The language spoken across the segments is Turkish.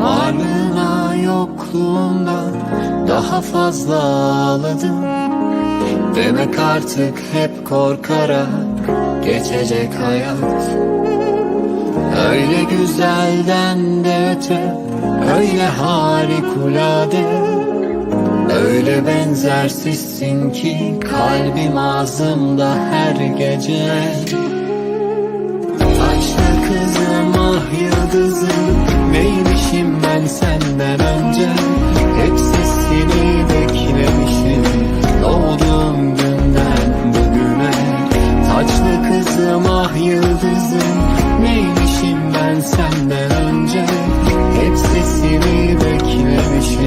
Varlığına yokluğunda daha fazla ağladım. Demek artık hep korkarak geçecek hayat. Öyle güzelden de öte Öyle harikulade Öyle benzersizsin ki Kalbim ağzımda her gece. Taşlı kızım ah yıldızım Neymişim ben senden önce? Hep sesini beklemişim Doğduğum günden bugüne. Taçlı kızım ah yıldızım Neymişim ben senden önce? Hep sesini beklemişim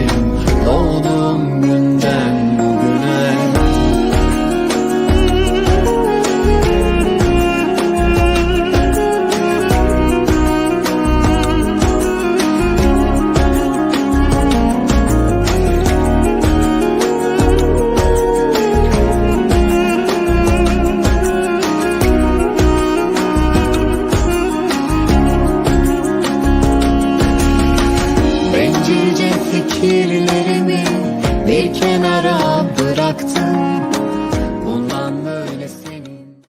chilling